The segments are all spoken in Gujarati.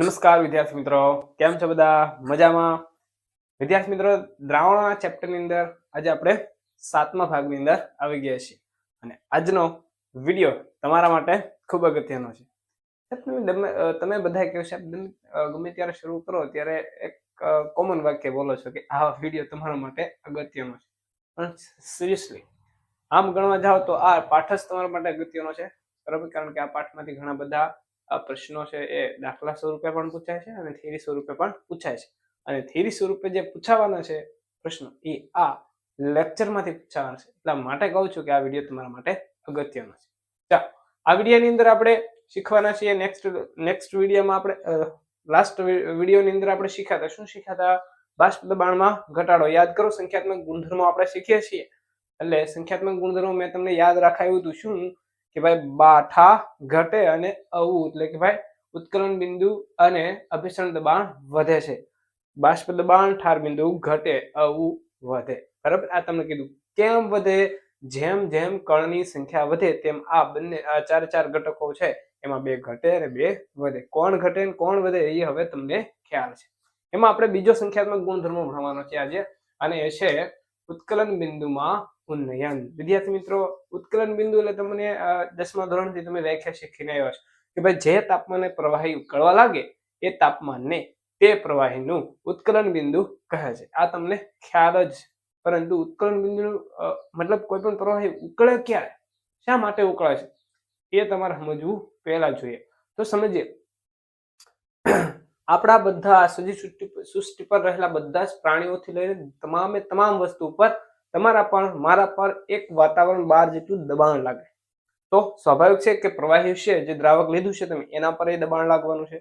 નમસ્કાર, વિદ્યાર્થી મિત્રો. કેમ છો બધા? મજામાં? વિદ્યાર્થી મિત્રો, દ્રાવણોના ચેપ્ટરની અંદર આજે આપણે સાતમા ભાગની અંદર આવી ગયા છીએ. અને આજનો વીડિયો તમારા માટે ખૂબ અગત્યનો છે. તમે તમે બધા કહો છો ગમે ત્યારે શરૂ કરો, ત્યારે એક કોમન વાક્ય બોલો છો કે આ વીડિયો તમારા માટે અગત્યનો છે. પણ સિરિયસલી આમ ગણવા જાઓ તો આ પાઠ જ તમારા માટે અગત્યનો છે. બરાબર? કારણ કે આ પાઠમાંથી ઘણા બધા પ્રશ્નો છે એ દાખલા સ્વરૂપે પણ પૂછાય છે અને થિયરી સ્વરૂપે પણ પૂછાય છે. અને થિયરી સ્વરૂપે જે પૂછાવાના છે પ્રશ્નો એ આ લેક્ચરમાંથી પૂછાવાના છે. એટલા માટે કહું છું કે આ વીડિયો તમારા માટે અગત્યનો છે. ચાલો, આ વિડીયોની અંદર આપણે શીખવાના છીએ નેક્સ્ટ નેક્સ્ટ વિડીયોમાં આપણે લાસ્ટ વિડીયોની અંદર આપણે શીખ્યા હતા. શું શીખ્યા હતા? બાષ્પ દબાણમાં ઘટાડો. યાદ કરો, સંખ્યાત્મક ગુણધર્મો આપણે શીખીએ છીએ. એટલે સંખ્યાત્મક ગુણધર્મો મેં તમને યાદ રાખાયું હતું. શું? કે ભાઈ બાઠા ઘટે અને અવું એટલે કે ભાઈ ઉત્કલન બિંદુ અને અભિસરણ દબાણ વધે છે. બાષ્પ દબાણ ઠાર બિંદુ ઘટે, અવું વધે. બરાબર? આ તમને કીધું. કેમ વધે? જેમ જેમ કણની સંખ્યા વધે તેમ આ બંને, આ ચાર ચાર ઘટકો છે, એમાં બે ઘટે અને બે વધે. કોણ ઘટે અને કોણ વધે એ હવે તમને ખ્યાલ છે. એમાં આપણે બીજો સંખ્યાત્મક ગુણધર્મો ભણવાનો છે આજે. અને એ છે ઉત્કલન બિંદુમાં ઉન્નયન વિદ્યાર્થી મિત્રો, ઉત્કલન બિંદુ એટલે તમને દસમા ધોરણથી તમે વ્યાખ્યા શીખીને આવ્યા છો કે ભાઈ જે તાપમાને પ્રવાહી ઉકળવા લાગે એ તાપમાનને તે પ્રવાહીનું ઉત્કલન બિંદુ કહે છે. આ તમને ખ્યાલ જ પરંતુ ઉત્કલન બિંદુ મતલબ કોઈ પણ પ્રવાહી ઉકળે ક્યારે? શા માટે ઉકળે છે? એ તમારે સમજવું પહેલા જોઈએ. તો સમજીએ. આપણા બધા સજી સૃષ્ટિ સૃષ્ટિ પર રહેલા બધા જ પ્રાણીઓથી લઈને તમામે તમામ વસ્તુ પર તમારા પણ મારા પર એક વાતાવરણ બહાર જેટલું દબાણ લાગે. તો સ્વાભાવિક છે કે પ્રવાહી છે, જે દ્રાવક લીધું છે, તમે એના પર એ દબાણ લાગવાનું છે.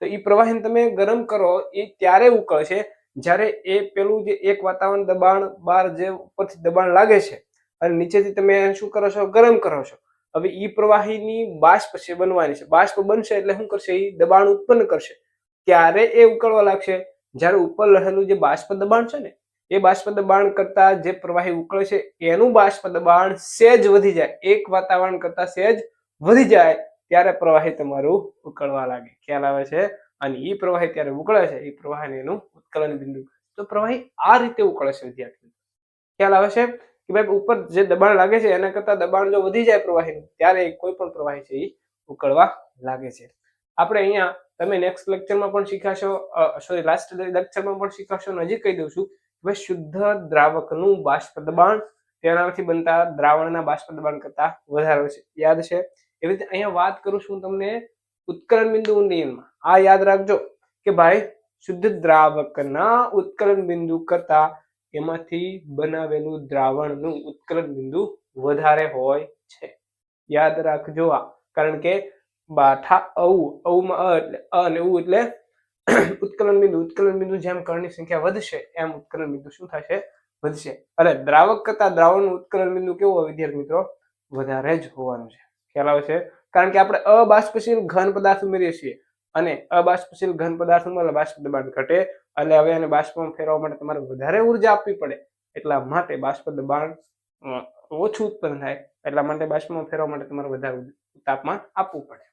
તો એ પ્રવાહીને તમે ગરમ કરો, એ ત્યારે ઉકળશે જ્યારે એ પેલું જે એક વાતાવરણ દબાણ બહાર જે ઉપરથી દબાણ લાગે છે અને નીચેથી તમે શું કરો છો? ગરમ કરો છો. હવે ઈ પ્રવાહીની બાષ્પ છે, બનવાની છે. બાષ્પ બનશે એટલે શું કરશે? એ દબાણ ઉત્પન્ન કરશે. ત્યારે એ ઉકળવા લાગશે. જ્યારે ઉપર રહેલું જે બાષ્પ દબાણ છે ને એ બાષ્પ દબાણ કરતા જે પ્રવાહી ઉકળે છે, એનું બાષ્પ દબાણ સહેજ વધી જાય. એક વાતાવરણ કરતા સહેજ વધી જાય ત્યારે પ્રવાહી તમારું ઉકળવા લાગે. ખ્યાલ આવે છે? અને એ પ્રવાહી ત્યારે ઉકળે છે એ પ્રવાહીને એનું ઉત્કલન બિંદુ તો પ્રવાહી આ રીતે ઉકળે છે વિદ્યાર્થી. ખ્યાલ આવે છે? કે ભાઈ ઉપર જે દબાણ લાગે છે, એના કરતા દબાણ જો વધી જાય પ્રવાહીનું, ત્યારે કોઈ પણ પ્રવાહી છે એ ઉકળવા લાગે છે. આપણે અહીંયા તમે નેક્સ્ટ લેક્ચરમાં પણ શીખાશો સોરી લાસ્ટ લેક્ચરમાં પણ શીખાશો નજીક કહી દઉં છું હવે શુદ્ધ દ્રાવકનું બાષ્પ દબાણ તેનાથી બનતા દ્રાવણના બાષ્પ દબાણ કરતા વધારે છે. યાદ છે? એવી રીતે અહીંયા વાત કરું છું તમને ઉત્કલન બિંદુ ઉન્નયનમાં આ યાદ રાખજો કે ભાઈ, શુદ્ધ દ્રાવકના ઉત્કલન બિંદુ કરતા એમાંથી બનાવેલું દ્રાવણનું ઉત્કલન બિંદુ વધારે હોય છે. યાદ રાખજો આ. કારણ કે બાઠા અવ, અવમાં અ એટલે અ અને ઉ એટલે ઉત્કલન બિંદુ ઉત્કલન બિંદુ જેમ કણની સંખ્યા વધશે, એમ ઉત્કલન બિંદુ શું થશે? વધશે. અને દ્રાવક કરતા દ્રાવણનું ઉત્કલન બિંદુ કેવું હોય વિદ્યાર્થી મિત્રો? વધારે જ હોવાનું છે. ખ્યાલ આવે છે? કારણ કે આપણે અબાષ્પશીલ ઘન પદાર્થ ઉમેરીએ છીએ અને અબાષ્પશીલ ઘન પદાર્થ ઉમેરવા બાષ્પ દબાણ ઘટે એટલે હવે એને બાષ્પમાં ફેરવવા માટે તમારે વધારે ઊર્જા આપવી પડે. એટલા માટે બાષ્પ દબાણ ઓછું ઉત્પન્ન થાય. એટલા માટે બાષ્પમાં ફેરવવા માટે તમારે વધારે તાપમાન આપવું પડે.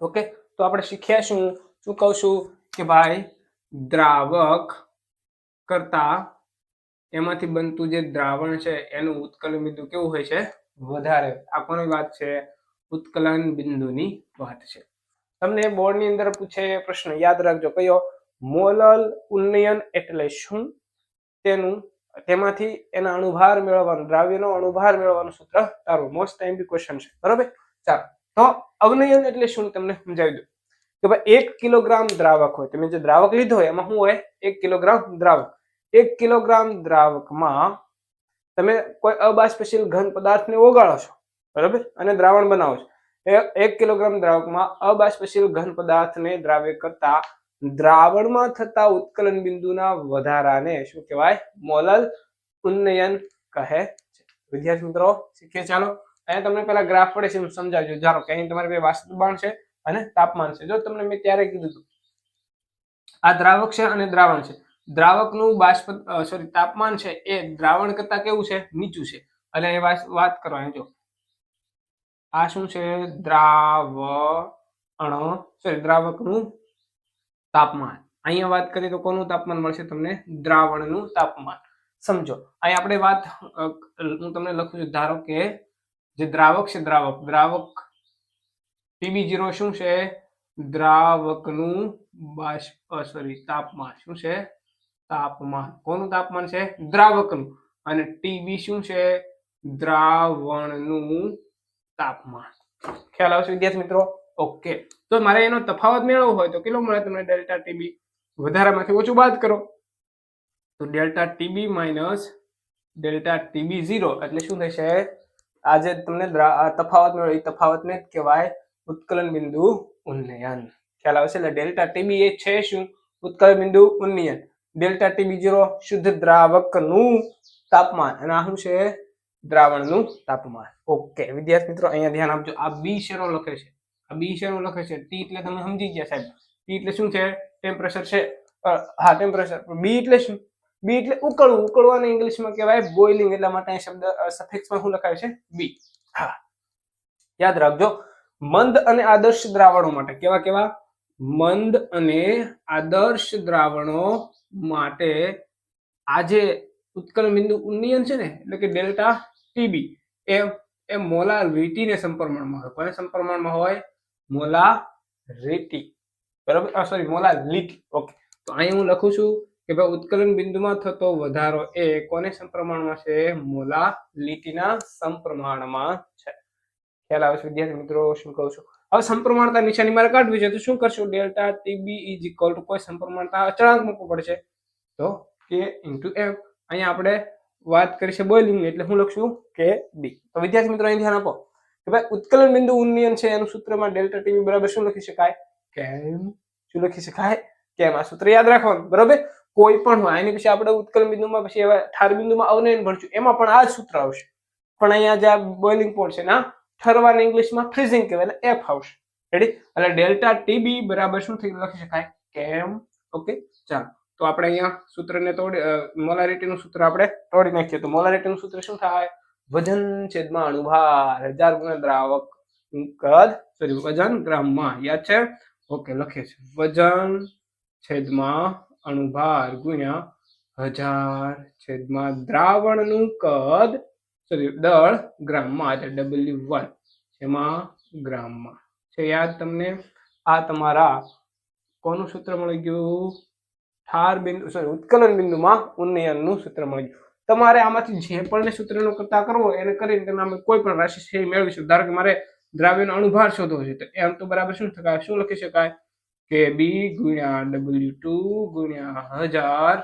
ઓકે? તો આપણે શીખ્યા શું? શું કહું છું કે ભાઈ, દ્રાવક કરતા એમાંથી બનતું જે દ્રાવણ છે, એનું ઉત્કલન બિંદુ કેવું હોય છે? વધારે. આ કોની વાત છે ઉત્કલન બિંદુની વાત છે. તમને બોર્ડની અંદર પૂછે પ્રશ્ન યાદ રાખજો. કયો? મોલલ ઉન્નયન એટલે શું? તેનું, તેમાંથી એના અણુભાર મેળવવાનું, દ્રાવ્યનો અણુભાર મેળવવાનું સૂત્ર તારું મોસ્ટ ટાઈમ બી ક્વેશ્ચન છે. બરાબર? ચાલો. તો અવનયન એટલે શું? તમને સમજાવી દઉં. કે ભાઈ એક કિલોગ્રામ દ્રાવક હોય. તમે જે દ્રાવક લીધો હોય, એમાં શું હોય? એક કિલોગ્રામ દ્રાવક. એક કિલોગ્રામ દ્રાવકમાં તમે કોઈ અબાષ્પશીલ ઘન પદાર્થને ઓગાળો છો, બરાબર? અને દ્રાવણ બનાવો છો. એક કિલોગ્રામ દ્રાવકમાં અબાષ્પશીલ ઘન પદાર્થને દ્રાવ્ય કરતા દ્રાવણમાં થતા ઉત્કલન બિંદુના વધારાને શું કહેવાય? મોલલ ઉન્નયન કહે છે. વિદ્યાર્થી મિત્રો, શીખીએ ચાલો. અહીંયા તમને પેલા ગ્રાફ પડે છે સમજાવજો. જાણો કે અહીં તમારે બે વાસ્તવિક બાણ છે. અને તાપમાન છે. જો તમને મેં ત્યારે કીધું હતું, આ દ્રાવક છે અને દ્રાવણ છે. દ્રાવકનું બાષ્પ સોરી તાપમાન છે એ દ્રાવણ કરતા કેવું છે? નીચું છે. એટલે એ વાત કરવાની જો. આ શું છે? દ્રાવણ સોરી દ્રાવકનું તાપમાન. અહીંયા વાત કરીએ તો કોનું તાપમાન મળશે તમને? દ્રાવણનું તાપમાન. સમજો, અહીં આપણે વાત હું તમને લખું છું, ધારો કે જે દ્રાવક છે, દ્રાવક દ્રાવક ટીબી જીરો શું છે? દ્રાવકનું બાષ્પ સોરી તાપમાન. શું છે? તાપમાન. કોનું તાપમાન છે? દ્રાવકનું. અને ટીબી શું છે? દ્રાવણનું તાપમાન. ખ્યાલ આવશે વિદ્યાર્થી મિત્રો? ઓકે. તો મારે એનો તફાવત મેળવવો હોય તો કેટલો મળે તમને ડેલ્ટા ટીબી વધારામાંથી ઓછું બાદ કરો. તો delta TB minus delta TB zero એટલે શું થશે? આજે તમને તફાવત મેળવ્યો એ તફાવતને કહેવાય ઉત્કલન બિંદુ ઉન્નયન. ખ્યાલ આવશે એટલે ડેલ્ટા ટીબી એ છે શું? ઉત્કલન બિંદુ ઉન્નયન. ડેલ્ટા ટીબી જીરો શુદ્ધ દ્રાવકનું તાપમાન. અને આ શું છે? દ્રાવણનું તાપમાન. ઓકે, વિદ્યાર્થી મિત્રો, અહીંયા ધ્યાન આપજો. આ બી શેનો લખે છે? આ બી શેનો લખે છે? ટી એટલે તમે સમજી ગયા, સાહેબ. ટી એટલે શું છે? ટેમ્પરેચર છે. હા, ટેમ્પરેચર. બી એટલે શું? બી એટલે ઉકળવું. ઉકળવાને ઇંગ્લિશમાં કહેવાય બોઇલિંગ. એટલા માટે શબ્દ સફિક્સમાં શું લખાય છે? બી હા. યાદ રાખજો. મંદ અને આદર્શ દ્રાવણો માટે. કેવા કેવા? મંદ અને આદર્શ દ્રાવણો માટે આજે ઉત્કલન બિંદુ ઉન્નયન છે ને, એટલે કે ડેલ્ટા ટીબી એ એ મોલા ને સંપ્રમણમાં હોય. કોને સંપ્રમણમાં હોય? મોલા મોલારિટી બરાબર? સોરી મોલા લીટી ઓકે. તો અહીં હું લખું છું કે ભાઈ ઉત્કલન બિંદુમાં થતો વધારો એ કોને સંપ્રમાણમાં છે? મોલા લીટીના સંપ્રમાણમાં છે. ખ્યાલ આવે છે, વિદ્યાર્થી મિત્રો, શું કહું છું? હવે સંપ્રમાણતા નિશાની મારે કાઢવી છે, તો શું કરશું? Delta TB is equal to કોઈ સંપ્રમાણતા અચળાંક મૂકવું પડશે. તો કે ઇન્ટુ એફ અહીંયા આપણે વાત કરી છે બોઇલિંગ એટલે હું લખશું કે બી તો વિદ્યાર્થી મિત્રો, અહીં ધ્યાન આપો કે ભાઈ ઉત્કલન બિંદુ ઉન્નયન છે, એનું સૂત્રમાં ડેલ્ટા ટીબી બરાબર શું લખી શકાય? કેમ? શું લખી શકાય? કેમ? આ સૂત્ર યાદ રાખવાનું, બરાબર? કોઈ પણ હોય એની પછી આપણે ઉત્કલન બિંદુમાં પછી એવા ઠાર બિંદુમાં અવનયન ભણશું, એમાં પણ આ જ સૂત્ર આવશે. પણ અહીંયા જે બોઇલિંગ પોઈન્ટ છે ના ઠરવાને ઇંગ્લિશમાં ફ્રીઝિંગ કહેવાય, એટલે એફ આવશે રેડી એટલે ડેલ્ટા ટીબી બરાબર શું થઈ લખી શકાય કેમ ઓકે ચાલો. તો આપણે અહીંયા સૂત્રને તોડી મોલારિટીનું સૂત્ર આપણે તોડી નાખીએ. તો મોલારિટીનું સૂત્ર શું થાય? વજન છેદમાં અણુભાર. હજાર ગુણ્યા દ્રાવક કદ સોરી વજન ગ્રામમાં. યાદ છે? ઓકે લખે છે વજન છેદમાં અણુભાર ગુણ્યા હજાર છેદમાં દ્રાવણનું કદ સોરી દળ ગ્રામમાં એટલે ડબલ્યુ વન એમાં ગ્રામમાં છે યાદ તમને, આ તમારા કોનું સૂત્ર મળી ગયું? ઠાર બિંદુ સોરી ઉત્કલન બિંદુમાં ઉન્નયનનું સૂત્ર મળી ગયું. તમારે આમાંથી જે પણ સૂત્રનો કરતા કરવો, એને કરીને તમે આમાં કોઈ પણ રાશિ છે એ મેળવીશું. ધારો કે મારે દ્રાવ્યનો અણુભાર શોધવો છે, તો એમ તો બરાબર શું થાય શું લખી શકાય? કે બી ગુણ્યા ડબલ્યુ ટુ ગુણ્યા હજાર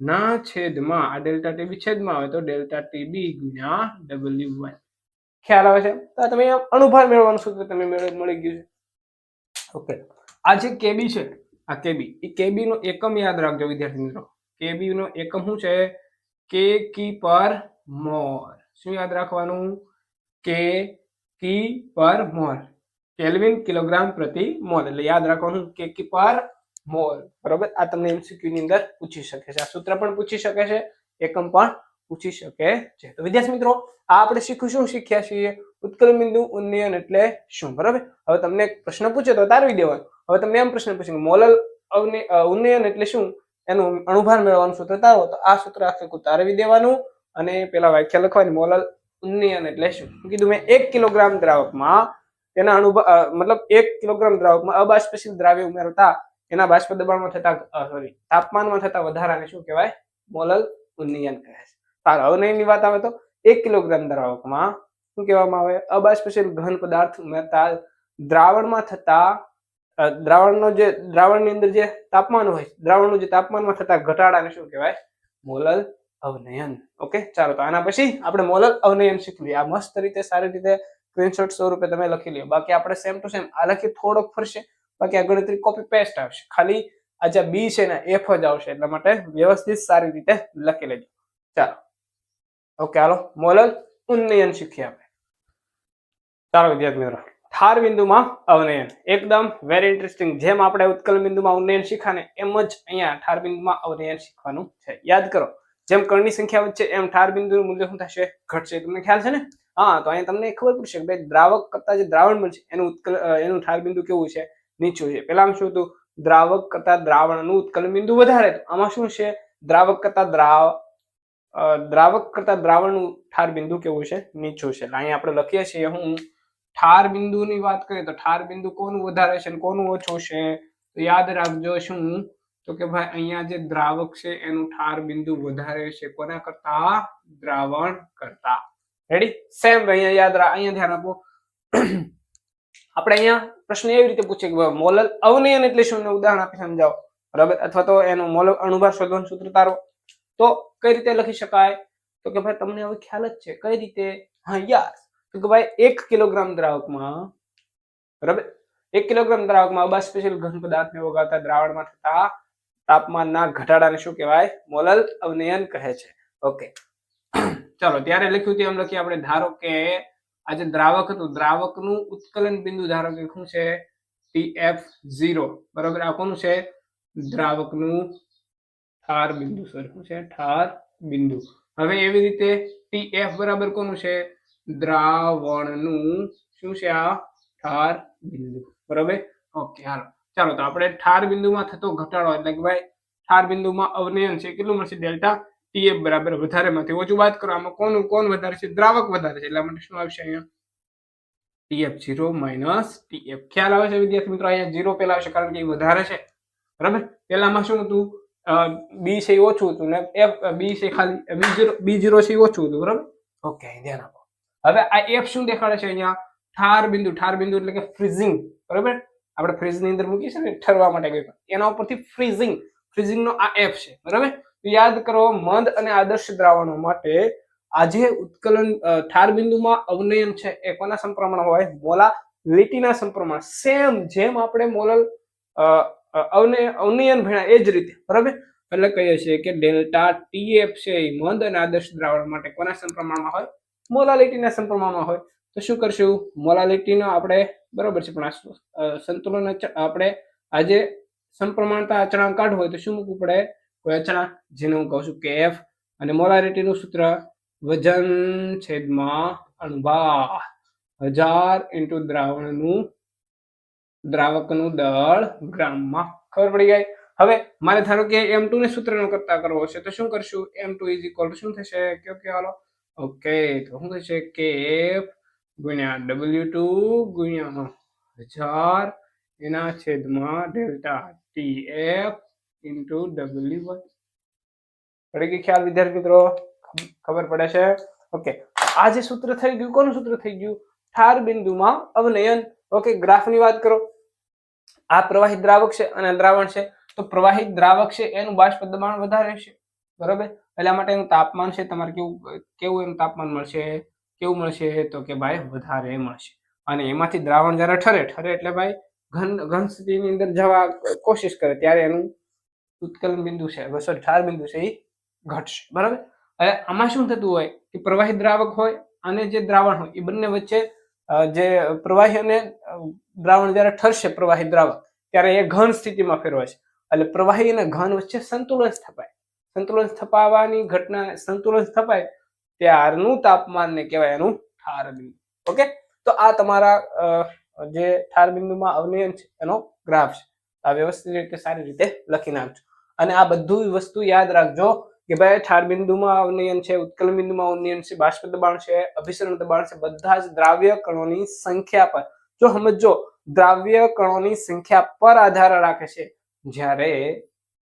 ના છેદમાં. આ ડેલ્ટા ટીબી છેદમાં આવે તો ડેલ્ટા ટીબી ગુણ્યા ડબલ્યુ વન. ખ્યાલ આવે છે? તો તમે અણુભાર મેળવવાનું સૂત્ર તમે મેળવ મળી ગયું છે. ઓકે. આ જે કેબી છે, આ કેબી એ કેબી નો એકમ યાદ રાખજો વિદ્યાર્થી મિત્રો. કેબી નો એકમ શું છે? કે કી પર મોર. શું યાદ રાખવાનું? કે કી પર મોર. કેલ્વિન કિલોગ્રામ પ્રતિ મોલ એટલે યાદ રાખવાનું કે કી પર મોલ. બરોબર? આ તમને એમસીક્યુ ની અંદર પૂછી શકે છે. આ સૂત્ર પણ પૂછી શકે છે, એકમ પણ પૂછી શકે છે. તો વિદ્યાર્થી મિત્રો, આ આપણે શીખું શું શીખ્યા છીએ? ઉત્કલ બિંદુ ઉન્નયન એટલે શું? બરાબર? હવે તમને પ્રશ્ન પૂછે તો તારવી દેવાનો. હવે તમને એમ પ્રશ્ન પૂછે મોલલ ઉન્નયન એટલે શું? એનું અણુભાર મેળવવાનું સૂત્ર તારો. તો આ સૂત્ર આખે તારવી દેવાનું અને પેલા વ્યાખ્યા લખવાની. મોલલ ઉન્નયન એટલે શું? કીધું મેં એક કિલોગ્રામ દ્રાવકમાં તેના અણુભાર મતલબ એક કિલોગ્રામ દ્રાવકમાં અબાષ્પશીલ દ્રાવ્ય ઉમેરતા એના બાષ્પ દબાણમાં થતા સોરી તાપમાનમાં થતા વધારાને શું કહેવાય? મોલલ ઉન્નયન કહે છે. સારું હવે નહીંની વાત આવે તો એક કિલોગ્રામ દ્રાવકમાં શું કહેવામાં આવે? અબાષ્પશીલ ઘન પદાર્થ ઉમેરતા દ્રાવણમાં થતા દ્રાવણનો જે, દ્રાવણની અંદર જે તાપમાન હોય, દ્રાવણનું જે તાપમાનમાં થતા ઘટાડાને શું કહેવાય? મોલલ અવનયન. ઓકે, ચાલો તો આના પછી આપણે મોલલ અવનયન શીખવી આ મસ્ત રીતે સારી રીતે સ્ક્રીનશોટ સ્વરૂપે તમે લખી લ્યો. બાકી આપણે સેમ ટુ સેમ આ લખી થોડોક ફરશે. બાકી આ ગણતરી કોપી પેસ્ટ આવશે. ખાલી આ જે બી છે ને એફ જ આવશે. એટલા માટે વ્યવસ્થિત સારી રીતે લખી લેજો. ચાલો. ઓકે હાલો. મોલલ ઉન્નયન શીખી આપણે. ચાલો, વિદ્યાર્થી મિત્રો. ઠાર બિંદુમાં અવનયન. એકદમ વેરી ઇન્ટરેસ્ટિંગ જેમ આપણે ઉત્કલ બિંદુમાં ઉન્નયન શીખાને, એમ જ અહીંયા ઠાર બિંદુમાં અવનયન શીખવાનું છે. યાદ કરો. જેમ કણની સંખ્યા વધશે, એમ ઠાર બિંદુનું મૂલ્ય શું થશે? ઘટશે. તમને ખ્યાલ છે ને? હા, તો અહીંયા તમને ખબર પડશે કે ભાઈ દ્રાવક કરતા જે દ્રાવણ બનશે એનું ઉત્કલ એનું ઠાર બિંદુ કેવું છે? નીચું છે પેલા શું હતું? દ્રાવક કરતા દ્રાવણનું ઉત્કલન બિંદુ વધારે આમાં શું છે? દ્રાવક કરતા દ્રાવ દ્રાવક કરતા દ્રાવણનું ઠાર બિંદુ કેવું છે? નીચું છે. અહીંયા આપણે લખીએ છીએ હું ઠાર બિંદુની વાત કરીએ તો ઠાર બિંદુ કોનું વધારે છે કોનું ઓછું છે? તો યાદ રાખજો શું? તો કે ભાઈ અહીંયા જે દ્રાવક છે એનું ઠાર બિંદુ વધારે છે કોના કરતા? દ્રાવણ કરતા. રેડી સેમ અહીંયા યાદ રાખ અહીંયા ધ્યાન આપો. આપણે અહીંયા પ્રશ્ન એવી રીતે પૂછે કે મોલલ અવનયન એટલે શું? ઉદાહરણ આપી સમજાવો. બરાબર? અથવા તો એનું મોલલ અણુભાર શોધવાનું સૂત્ર તારો. તો કઈ રીતે લખી શકાય? તો કે ભાઈ તમને હવે ખ્યાલ જ છે. કઈ રીતે? હા, યાર. તો કે ભાઈ એક કિલોગ્રામ દ્રાવકમાં, બરાબર? એક કિલોગ્રામ દ્રાવકમાં અબાષ્પશીલ ઘન પદાર્થને ઓગાળતા દ્રાવણમાં થતા તાપમાનના ઘટાડાને શું કહેવાય? મોલલ અવનયન કહે છે. ઓકે. ચાલો, ત્યારે લખ્યું તેમ લખીએ આપણે. ધારો કે આ જે દ્રાવક હતું. દ્રાવકનું ઉત્કલન બિંદુ ધારો કે શું છે? ટી એફ ઝીરો બરાબર? આ કોનું છે? દ્રાવકનું ઠાર બિંદુ. સર શું છે? ઠાર બિંદુ. હવે એવી રીતે ટી એફ બરાબર કોનું છે? દ્રાવણનું શું છે આ? ઠાર બિંદુ. બરાબર? Okay, hello. ચાલો, તો આપણે ઠાર બિંદુમાં થતો ઘટાડો એટલે કે ભાઈ, ઠાર બિંદુમાં અવનયન છે. કેટલું મળશે? ડેલ્ટા ટીએફ બરાબર વધારેમાંથી ઓછું વાત કરો, આમાં કોનું કોણ વધારે છે? દ્રાવક વધારે છે, એટલા માટે શું આવશે અહીંયા. ટીએફ જીરો માઇનસ ટીએફ ખ્યાલ આવે છે વિદ્યાર્થી મિત્રો? અહીંયા જીરો પેલા આવશે કારણ કે એ વધારે છે. બરાબર? પેલામાં શું હતું? બી છે ઓછું હતું ને એફ બી છે ખાલી બી જીરો બી જીરો છે ઓછું હતું, બરાબર? ઓકે ધ્યાન આપો. હવે આ એફ શું દેખાડે છે અહીંયા? ઠાર બિંદુ ઠાર બિંદુ એટલે કે ફ્રીઝિંગ બરાબર? આપણે ફ્રીઝની અંદર મૂકીએ છીએ ને, ઠરવા માટે કંઈક એના ઉપરથી ફ્રીઝિંગ ફ્રીઝિંગ નો આ એફ છે, બરાબર? યાદ કરો મંદ અને આદર્શ દ્રાવણો માટે આજે ઉત્કલન ઠાર બિંદુમાં અવનયન છે. એ કોના સંપ્રમાણ હોય? મોલા લીટીના સંપ્રમાણ. સેમ જેમ આપણે મોલલ અવનય, અવનયન ભણ્યા એ જ રીતે. બરાબર? એટલે કહીએ છીએ કે ડેલ્ટા ટીએફ છે એ મંદ અને આદર્શ દ્રાવણ માટે કોના સંપ્રમાણમાં હોય? મોલાલિટીના સંપ્રમાણમાં હોય. તો શું કરશું? મોલાલિટીનો આપણે બરોબર છે, પણ સંતુલન આપણે આજે સંપ્રમાણતા અચળાંક કાઢવું હોય તો શું મૂકવું પડે? કોઈ અચળાંક જેને હું કહું છું કે એફ અને મોલારિટીનું સૂત્ર વજન છેદમાં અણુભાર હજાર ઇન્ટુ દ્રાવણનું દ્રાવકનું દળ ગ્રામમાં ખબર પડી ગઈ. હવે મારે ધારો કે એમ ટુ ને સૂત્રનો કરતા કરવો છે તો શું કરશું? એમ ટુ ઇઝ ઇક્વલ શું થશે? કયો કયો હાલો? ઓકે, તો શું થશે? કે એફ ગુણ્યા ડબલ્યુ ટુ ગુણ્યા હજાર એના છેદમાં delta T F into W one પડી ગઈ ખ્યાલ, વિદ્યાર્થી મિત્રો? ખબર પડે છે? ઓકે આ જે સૂત્ર થઈ ગયું, કોનું સૂત્ર થઈ ગયું? ઠાર બિંદુમાં અવનયન. ઓકે ગ્રાફની વાત કરો. આ પ્રવાહી દ્રાવક છે અને દ્રાવણ છે. તો પ્રવાહી દ્રાવક છે, એનું બાષ્પ દબાણ વધારે છે. બરોબર? એટલા માટે એનું તાપમાન છે, તમારે કેવું કેવું એનું તાપમાન મળશે? કેવું મળશે? તો કે ભાઈ, વધારે મળશે. અને એમાંથી દ્રાવણ જ્યારે ઠરે ઠરે એટલે ભાઈ ઘન ઘન સ્થિતિની અંદર જવા કોશિશ કરે, ત્યારે એનું ઉત્કલન બિંદુ છે sorry, ઠાર બિંદુ છે એ ઘટશે બરાબર? હવે આમાં શું થતું હોય કે પ્રવાહી દ્રાવક હોય અને જે દ્રાવણ હોય એ બંને વચ્ચે જે પ્રવાહી અને દ્રાવણ જ્યારે ઠરશે પ્રવાહી દ્રાવક ત્યારે એ ઘન સ્થિતિમાં ફેરવાશે એટલે પ્રવાહી અને ઘન વચ્ચે સંતુલન સ્થપાય. સંતુલન સ્થપાવાની ઘટના સંતુલન સ્થપાય ત્યારનું તાપમાન ને કહેવાય એનું ઠાર બિંદુ. ઓકે? તો આ તમારા જે ઠાર બિંદુમાં અવનયન છે એનો ગ્રાફ છે. વ્યવસ્થિત રીતે સારી રીતે લખી નાખજો. અને આ બધું વસ્તુ યાદ રાખજો કે ભાઈ ઠાર બિંદુમાં અવનયન છે, ઉત્કલ બિંદુમાં અવનયન છે, બાષ્પ દબાણ છે, અભિસરણ દબાણ છે, બધા જ દ્રાવ્ય કણોની સંખ્યા પર. જો સમજો દ્રાવ્ય કણોની સંખ્યા પર આધાર રાખે છે. જ્યારે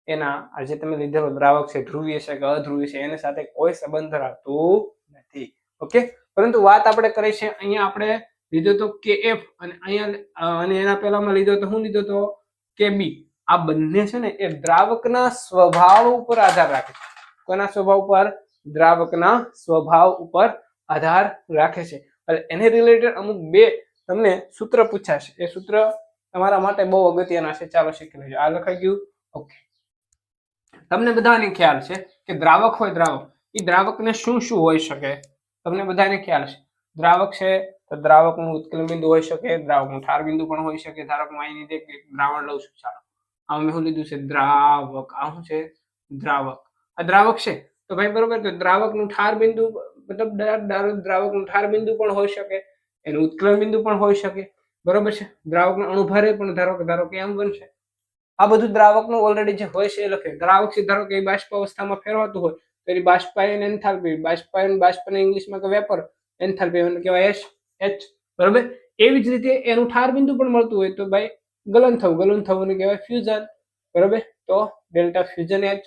એના આજે તમે લીધેલો દ્રાવક છે, ધ્રુવીય છે કે અધ્રુવીય છે, એની સાથે કોઈ સંબંધ રાખતું નથી. ઓકે? પરંતુ વાત આપણે કરી છે, અહીંયા આપણે લીધો તો કે એફ, અને અહીંયા અને એના પહેલામાં લીધો તો હું લીધો તો કે બી આ બંને છે ને એ દ્રાવકના સ્વભાવ ઉપર આધાર રાખે છે. કોના સ્વભાવ ઉપર? દ્રાવકના સ્વભાવ ઉપર આધાર રાખે છે. એટલે એને રિલેટેડ અમુક બે તમને સૂત્ર પૂછાશે. એ સૂત્ર તમારા માટે બહુ અગત્યના છે. ચાલો શીખી લેજો. આ લખાઈ ગયું? ઓકે. તમને બધાને ખ્યાલ છે કે દ્રાવક હોય દ્રાવક. એ દ્રાવકને શું શું હોઈ શકે? તમને બધાને ખ્યાલ છે. દ્રાવક છે તો દ્રાવકનું ઉત્કલન બિંદુ હોઈ શકે, દ્રાવકનું ઠાર બિંદુ પણ હોઈ શકે. ધારો કે હું અહીં લીધે દ્રાવણ લઉં છું, ચાલો. આમાં મેં શું લીધું છે? દ્રાવક. આ શું છે? દ્રાવક. આ દ્રાવક છે? તો ભાઈ બરોબર, તો દ્રાવકનું ઠાર બિંદુ, મતલબ દ્રા- દ્રા- દ્રાવકનું ઠાર બિંદુ પણ હોઈ શકે, એનું ઉત્કલન બિંદુ પણ હોઈ શકે. બરોબર છે? દ્રાવકનો અણુભારે પણ, ધારો કે ધારો કે એમ બનશે. આ બધું દ્રાવકનું ઓલરેડી જે હોય છે, એ લખે. દ્રાવક છે, ધારો કે બાષ્પ અવસ્થામાં ફેરવાતું હોય, તો એની બાષ્પાયન એન્થાલ્પી. બાષ્પાયન, બાષ્પને ઇંગ્લિશમાં કે વેપર. એન્થાલ્પી એને કહેવાય એચ. એચ બરાબર? એવી જ રીતે એનું ઠાર બિંદુ પણ મળતું હોય તો ભાઈ ગલન થવું ગલન થવું કહેવાય ફ્યુઝન બરાબર? તો ડેલ્ટા ફ્યુઝન એચ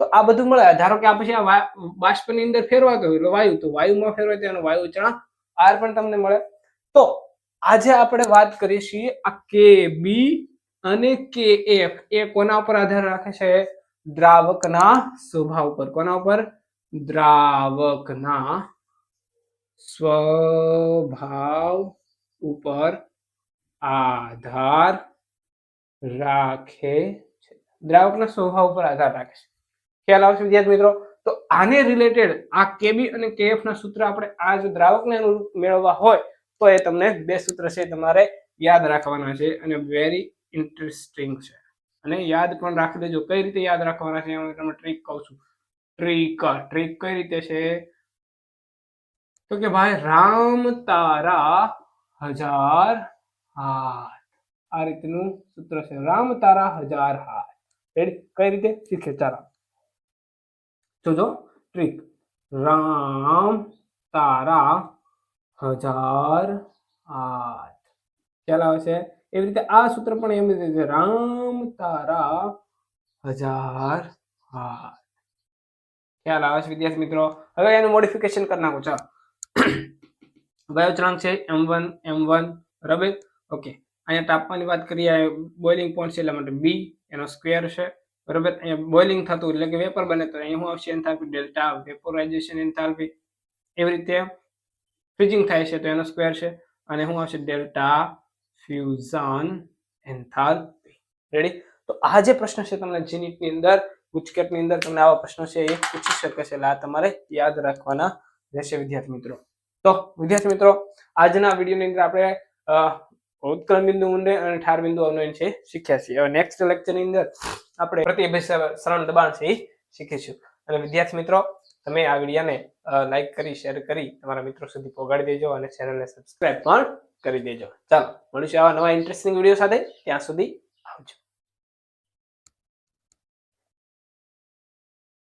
તો આ બધું મળે. ધારો કે આ પછી આ બાષ્પની અંદર ફેરવાતો હોય એટલે વાયુ. તો વાયુમાં ફેરવાય તેનો વાયુ ચણાંક આર પણ તમને મળે. તો આજે આપણે વાત કરીએ છીએ આ કે બી અને કે એફ એ કોના ઉપર આધાર રાખે છે? દ્રાવકના સ્વભાવ પર કોના ઉપર? દ્રાવકના સ્વભાવ ઉપર આધાર રાખે છે. દ્રાવકના સ્વભાવ ઉપર આધાર રાખે છે. ખ્યાલ આવશે વિદ્યાર્થી મિત્રો? તો આને રિલેટેડ આ કેબી અને કેએફ ના સૂત્ર આપણે આ જો દ્રાવકને અનુરૂપ મેળવવા હોય, તો એ તમને બે સૂત્ર છે તમારે યાદ રાખવાના છે અને વેરી ઇન્ટરેસ્ટિંગ છે. અને યાદ પણ રાખી દેજો. કઈ રીતે યાદ રાખવાના છે હું તમને ટ્રીક કહું છું. ટ્રીક ટ્રીક કઈ રીતે છે? તો કે ભાઈ રામ તારા હજાર હાથ આ રીતનું સૂત્ર છે રામ તારા હજાર હાથ રેડી કઈ રીતે શીખે ચાલો જોજો ટ્રીક રામ તારા હજાર હાથ ખ્યાલ આવે છે એવી રીતે આ સૂત્ર પણ એમ રીતે રામ તારા હજાર હાથ ખ્યાલ આવે છે વિદ્યાર્થી મિત્રો હવે એનું મોડિફિકેશન કરી નાખો ચાલો કયો ચણાંક છે એમ વન એમ વન બરાબર? ઓકે અહીંયા તાપમાનની વાત કરીએ બોઇલિંગ પોઈન્ટ છે, એટલા માટે બી એનો સ્ક્વેર છે, બરાબર? અહીંયા બોઇલિંગ થતું, એટલે કે વેપર બને, તો અહીંયા શું આવશે? એન્થાલ્પી ડેલ્ટા વેપોરાઇઝેશન એન્થાલ્પી એવી રીતે ફ્રીજિંગ થાય છે, તો એનો સ્ક્વેર છે, અને શું આવશે? ડેલ્ટા ફ્યુઝન એન્થાલ્પી રેડી તો આ જે પ્રશ્ન છે તમને જીનીટની અંદર, ગુજકેટની અંદર, તમને આવા પ્રશ્નો છે, એ પૂછી શકે છે, એટલે આ તમારે યાદ રાખવાના રહેશે, વિદ્યાર્થી મિત્રો. તો, વિદ્યાર્થી મિત્રો, આજના વિડીયોની અંદર આપણે ઉત્કલન બિંદુ ઊંડે અને ઠાર બિંદુ અવનયન છે શીખ્યા છીએ. હવે નેક્સ્ટ લેક્ચરની અંદર આપણે પ્રતિભાવ સરળ દબાણ છે એ શીખીશું. અને વિદ્યાર્થી મિત્રો, તમે આ વિડીયાને લાઈક કરી શેર કરી તમારા મિત્રો સુધી પહોંચાડી દેજો અને ચેનલને સબસ્ક્રાઇબ પણ કરી દેજો. ચાલો, મળીશું આવા નવા ઇન્ટરેસ્ટિંગ વીડિયો સાથે. ત્યાં સુધી આવજો.